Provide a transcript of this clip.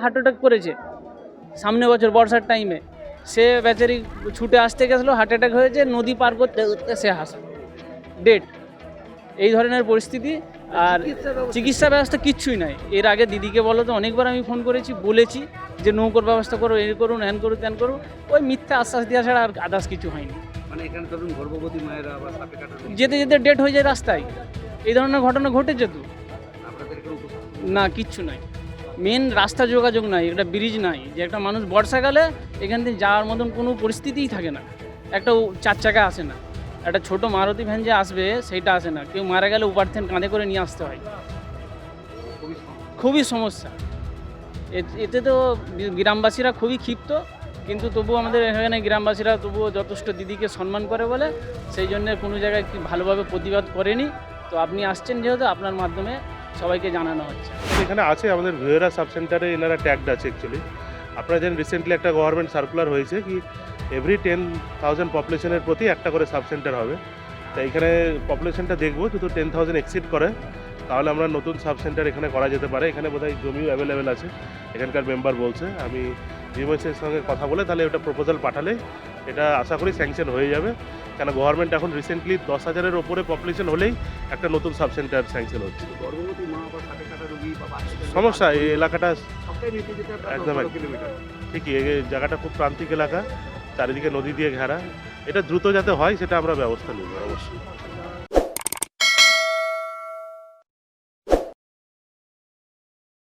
Heart attack করেছে। সামনে বছর বর্ষার টাইমে সে বেচারি ছুটে আসতে গেছিল হার্ট অ্যাটাক হয়েছে নদী পার করতে করতে সে হাসা। ডেট এই ধরনের পরিস্থিতি আর চিকিৎসা ব্যবস্থা কিচ্ছুই নাই। এর আগে দিদিকে বলো তো অনেকবার আমি ফোন করেছি বলেছি যে নৌকোর ব্যবস্থা করো এই করুন হ্যান করুন ত্যান করুন ওই মিথ্যা আশ্বাস দেওয়া ছাড়া আর আদার্স কিছু হয়নি। মানে যেতে যেতে ডেট হয়ে যায় রাস্তায়। এই ধরনের ঘটনা ঘটেছে তো? না কিচ্ছু নাই। মেন রাস্তা যোগাযোগ নাই, একটা ব্রিজ নাই, যে একটা মানুষ বর্ষাকালে এখান থেকে যাওয়ার মতন কোনো পরিস্থিতিই থাকে না। একটা চার চাকা আসে না। একটা ছোট মারুতি ভ্যান যে আসবে, সেইটা আসে না। কেউ মারা গেলে উপার্থেন কাঁধে করে নিয়ে আসতে হয়। খুবই সমস্যা। এতে তো গ্রামবাসীরা খুবই ক্ষিপ্ত, কিন্তু তবুও আমাদের এখানে গ্রামবাসীরা তবুও যথেষ্ট দিদিকে সম্মান করে বলে, সেই জন্য কোনো জায়গায় ভালোভাবে প্রতিবাদ করেনি। তো আপনি আসছেন যেহেতু, আপনার মাধ্যমে সবাইকে জানানো হচ্ছে। এখানে আছে আমাদের ভিওরা সাব সেন্টারে এনারা ট্যাগড আছে অ্যাকচুয়ালি আপনারা জানেন রিসেন্টলি একটা গভর্নমেন্ট সার্কুলার হয়েছে কি এভরি টেন থাউজেন্ড পপুলেশনের প্রতি একটা করে সাব সেন্টার হবে। তো এখানে পপুলেশনটা দেখব, যদি টেন থাউজেন্ড এক্সিড করে, তাহলে আমরা নতুন সাব সেন্টার এখানে করা যেতে পারে। এখানে বোধহয় জমিও অ্যাভেলেবেল আছে। এখানকার মেম্বার বলছে। আমি জিএমএসের সঙ্গে কথা বলে তাহলে ওটা প্রপোজাল পাঠালে এটা আশা করি স্যাংশন হয়ে যাবে। কেন গভর্নমেন্ট এখন রিসেন্টলি দশ হাজারের ওপরে পপুলেশন হলেই একটা নতুন সাব সেন্টার স্যাংশন হচ্ছে সমস্যা এই এলাকাটা একদম, 10 একদম। কিলোমিটার? ঠিকই এই জায়গাটা খুব প্রান্তিক এলাকা চারিদিকে নদী দিয়ে ঘেরা। এটা দ্রুত যাতে হয় সেটা আমরা ব্যবস্থা নেব অবশ্যই।